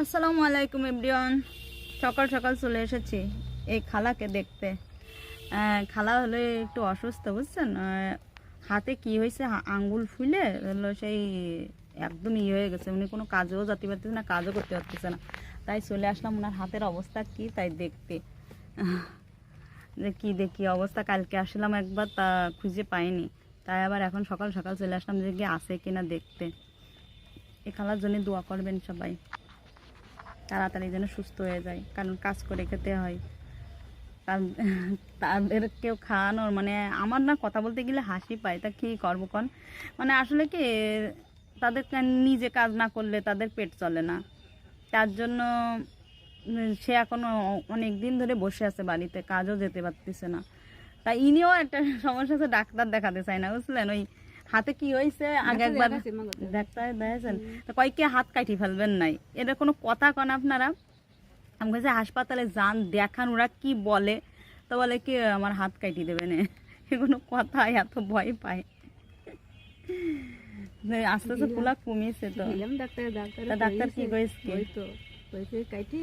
আসসালামু আলাইকুম এভরিওয়ান। সকাল সকাল চলে এসেছি এই খালাকে দেখতে। খালা হলে একটু অসুস্থ, বুঝছেন? হাতে কি হয়েছে? আঙ্গুল ফুলে হলো সেই একদম ইয়ে হয়ে গেছে। উনি কোনো কাজও যাতে পারতেছে না, কাজও করতে পারতেছে না। তাই চলে আসলাম। ওনার হাতের অবস্থা কি, তাই দেখতে। যে কি দেখি, অবস্থা কালকে আসলাম একবার, তা খুঁজে পাইনি। তাই আবার এখন সকাল সকাল চলে আসলাম যে কি আছে কিনা দেখতে। এ খালার জন্য দোয়া করবেন সবাই। তাড়াতাড়ি যেন সুস্থ হয়ে যায়, কারণ কাজ করে খেতে হয়। তার- তাদেরকেও খাওয়ানোর মানে আমার না কথা বলতে গেলে হাসি পায়, তা কী করব মানে আসলে কি, তাদের নিজে কাজ না করলে তাদের পেট চলে না। তার জন্য সে এখনও অনেক দিন ধরে বসে আছে বাড়িতে, কাজও যেতে পারতেছে না। তা ইনিও একটা সমস্যা আছে ডাক্তার দেখাতে চায় না, বুঝলেন? ওই হাতে কি হয়েছে আগে একবার ডাক্তার দেখাছেন তো কয়েককে হাত কাটি ফেলবেন নাই? এটা কোনো কথা কন আপনারা? আমি কাছে হাসপাতালে যান দেখান ওরা কি বলে? তো বলে কি আমার হাত কাটি দেবে না কোনো কথা এত ভয় পায়। আস্তে আস্তে পোলা কমিয়েছে তো। ডাক্তার ডাক্তার কি তো কাইটি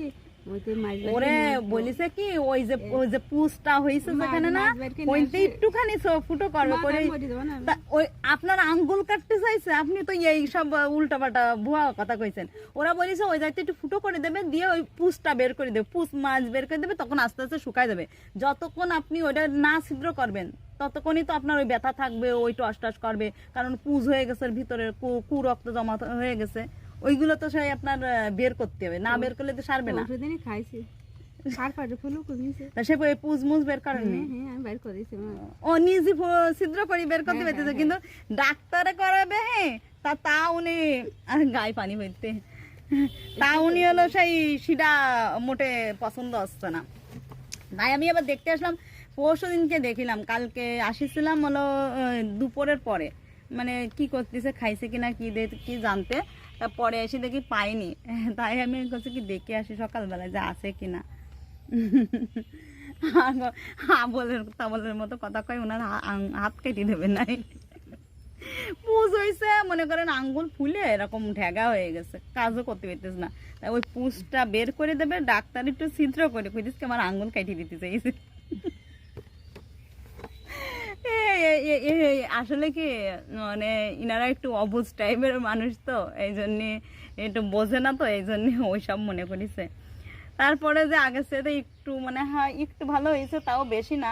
ওরে বলিছে কি ওই যে ওই যে পুষটা হয়েছে যেখানে না মাছ বের করে ওইতে একটুখানি ফুটো করবে করে ওই আপনার আঙ্গুল কাটতে চাইছে আপনি তো এই সব ভুয়া কথা কইছেন। ওরা বলেছে ওই জায়গাতে একটু ফুটো করে দেবে দিয়ে ওই পুষটা বের করে দেবে পুষ মাছ বের করে দেবে তখন আস্তে আস্তে শুকায় যাবে। যতক্ষণ আপনি ওইটা না ছিদ্র করবেন ততক্ষণই তো আপনার ওই ব্যথা থাকবে ওই টস টস করবে কারণ পুজ হয়ে গেছে ভিতরে কু- কু রক্ত জমা হয়ে গেছে। ওইগুলো তো সেই আপনার বের করতে হবে। না বের করলে তো সারবে না। ওষুধ খাইছি। সে বের হ্যাঁ হ্যাঁ ও নিজে ছিদ্র করি বের করতে পারতেছে কিন্তু ডাক্তারে করাবে হ্যাঁ তা তা উনি আর গায়ে পানি হইতে তা উনি হলো সেই সিডা মোটে পছন্দ হচ্ছে না। তাই আমি আবার দেখতে আসলাম পরশু দিনকে দেখিলাম কালকে আসিছিলাম হলো দুপুরের পরে। মানে কি করতেছে, খাইছে কিনা, কি দে- কি জানতে, তারপরে এসে দেখি পাইনি। তাই আমি করছি কি, দেখে আসি সকালবেলায় যে আছে কিনা। বলের তাবলের মতো কথা কয় ওনার হাত কেটে দেবে নাই। পুজ হয়েছে মনে করেন আঙ্গুল ফুলে এরকম ঢেগা হয়ে গেছে, কাজও করতে পারতেছে না। তাই ওই পুজটা বের করে দেবে, ডাক্তার একটু ছিদ্র করে, কইতেছে কি, আমার আঙ্গুল কাটিয়ে দিতে চাইছে। আসলে কি মানে ইনারা একটু অবুজ টাইপের মানুষ তো এই জন্যে একটু বোঝে না তো এই জন্যে ওইসব মনে করিছে। তারপরে যে আগের সাথে একটু মানে হ্যাঁ একটু ভালো হয়েছে, তাও বেশি না।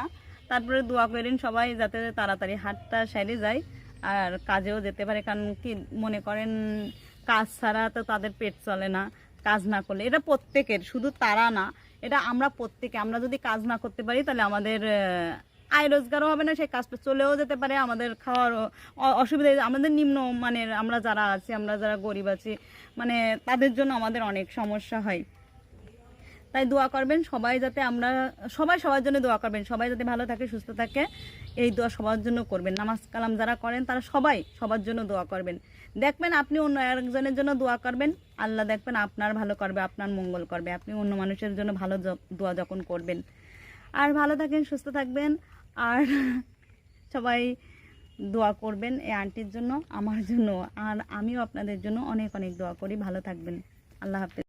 তারপরে দোয়া করেন সবাই যাতে তাড়াতাড়ি হাতটা সেরে যায়, আর কাজেও যেতে পারে, কারণ কি মনে করেন, কাজ ছাড়া তো তাদের পেট চলে না, কাজ না করলে। এটা প্রত্যেকের, শুধু তারা না, এটা আমরা প্রত্যেকে, আমরা যদি কাজ না করতে পারি, তাহলে আমাদের আয় রোজগারও হবে না, সেই কাজটা চলেও যেতে পারে। আমাদের খাওয়ার অসুবিধা আমাদের নিম্ন মানের আমরা যারা আছি, আমরা যারা গরিব আছি মানে তাদের জন্য আমাদের অনেক সমস্যা হয়। তাই দোয়া করবেন সবাই যাতে আমরা, সবাই সবার জন্য দোয়া করবেন। সবাই যাতে ভালো থাকে, সুস্থ থাকে, এই দোয়া সবার জন্য করবেন। নামাজ কালাম যারা করেন, তারা সবাই সবার জন্য দোয়া করবেন। দেখবেন আপনি অন্য একজনের জন্য দোয়া করবেন। আল্লাহ দেখবেন আপনার ভালো করবে, আপনার মঙ্গল করবে। আপনি অন্য মানুষের জন্য ভালো দোয়া যখন করবেন। আর ভালো থাকেন, সুস্থ থাকবেন। আর সবাই দোয়া করবেন এই আন্টির জন্য, আমার জন্য, আর আমিও আপনাদের জন্য অনেক অনেক দোয়া করি। ভালো থাকবেন। আল্লাহ হাফেজ।